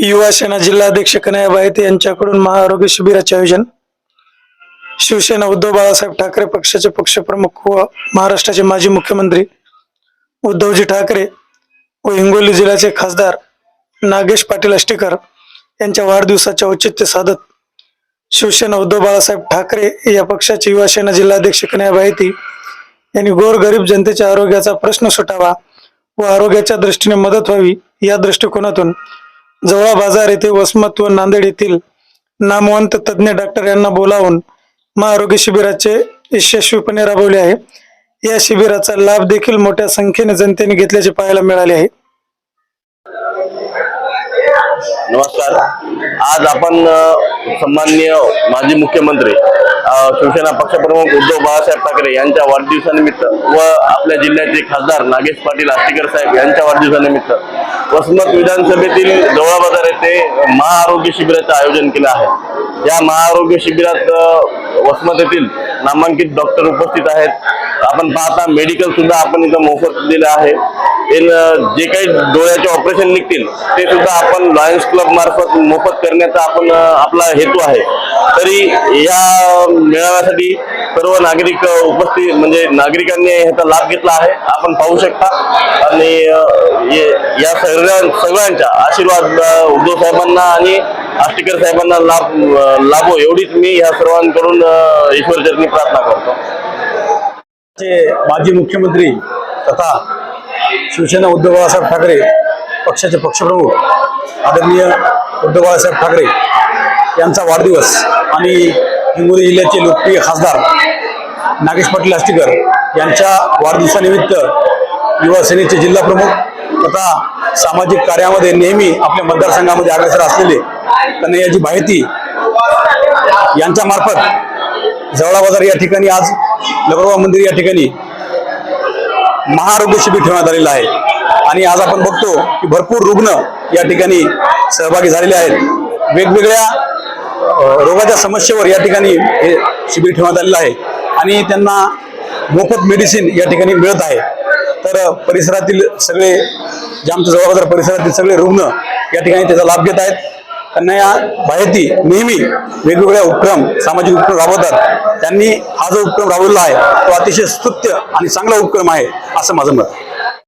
युवा सेना जिल्हाध्यक्ष कन्हैया बायते यांच्याकडून महाआरोग्य शिबिराचे आयोजन. शिवसेना उद्धव बाळासाहेब ठाकरे पक्षाचे पक्षप्रमुख व महाराष्ट्राचे माजी मुख्यमंत्री उद्धवजी ठाकरे व हिंगोली जिल्ह्याचे खासदार नागेश पाटील आष्टीकर यांच्या वाढदिवसाचे औचित्य साधत शिवसेना उद्धव बाळासाहेब ठाकरे या पक्षाचे युवासेना जिल्हाध्यक्ष कन्या बायती यांनी गोरगरीब जनतेच्या आरोग्याचा प्रश्न सुटावा व आरोग्याच्या दृष्टीने मदत व्हावी या दृष्टिकोनातून जवळा बाजार येथे वसमत व नांदेड येथील नामवंत तज्ज्ञ डॉक्टर यांना बोलावून महाआरोग्य शिबिराचे यशस्वीपणे राबवले आहे. या शिबिराचा लाभ देखील मोठ्या संख्येने जनतेने घेतल्याचे पाहायला मिळाले आहे. नमस्कार. आज आपण सन्माननीय माजी मुख्यमंत्री शिवसेना पक्षप्रमुख उद्धव बाळासाहेब ठाकरे यांच्या वाढदिवसानिमित्त व आपल्या जिल्ह्याचे खासदार नागेश पाटील आष्टीकर साहेब यांच्या वाढदिवसानिमित्त वसमत विधानसभेतील जवळा बाजार येथे महाआरोग्य शिबिराचं आयोजन केलं आहे. या महाआरोग्य शिबिरात वसमत येथील नामांकित डॉक्टर उपस्थित आहेत. आपण पाहता मेडिकल सुद्धा आपण इथं मोफत दिलं आहे. जे काही डोळ्याचे ऑपरेशन निघतील ते सुद्धा आपण लॉयन्स क्लब मार्फत मोफत करण्याचा आपण आपला हेतू आहे. तरी या मेळाव्यासाठी सर्व नागरिक उपस्थित म्हणजे नागरिकांनी ह्याचा लाभ घेतला आहे. आपण पाहू शकता. आणि ये- या सगळ्या सगळ्यांच्या आशीर्वाद उद्धव साहेबांना आणि आष्टीकर साहेबांना लाभ लाभो एवढीच मी ह्या सर्वांकडून ईश्वरचरणी प्रार्थना करतो. माजी मुख्यमंत्री तथा शिवसेना उद्धव बाळासाहेब ठाकरे पक्षाचे पक्षप्रमुख आदरणीय उद्धव बाळासाहेब ठाकरे यांचा वाढदिवस आणि हिंगोली जिल्ह्याचे लोकप्रिय खासदार नागेश पाटील आष्टीकर यांच्या वाढदिवसानिमित्त युवासेनेचे जिल्हा प्रमुख तथा सामाजिक कार्यामध्ये नेहमी आपल्या मतदारसंघामध्ये अग्रेसर असलेले कन्हैयाजी माहिती यांच्या मार्फत जवळा बाजार या ठिकाणी आज नगरवा मंदिर या ठिकाणी महाआरोग्य शिबिर ठेवण्यात आलेलं आहे. आणि आज आपण बघतो की भरपूर रुग्ण या ठिकाणी सहभागी झालेले आहेत. वेगवेगळ्या रोगाच्या समस्येवर या ठिकाणी हे शिबिर ठेवण्यात आलेलं आहे. आणि त्यांना मोफत मेडिसिन या ठिकाणी मिळत आहे. तर परिसरातील सगळे जे आमच्या जवळपास परिसरातील सगळे रुग्ण या ठिकाणी त्याचा लाभ घेत आहेत. कन्हैया बाहेती नेहमी वेगवेगळ्या उपक्रम सामाजिक उपक्रम राबवतात. त्यांनी हा जो उपक्रम राबवलेला आहे तो अतिशय स्तुत्य आणि चांगला उपक्रम आहे असं माझं मत आहे.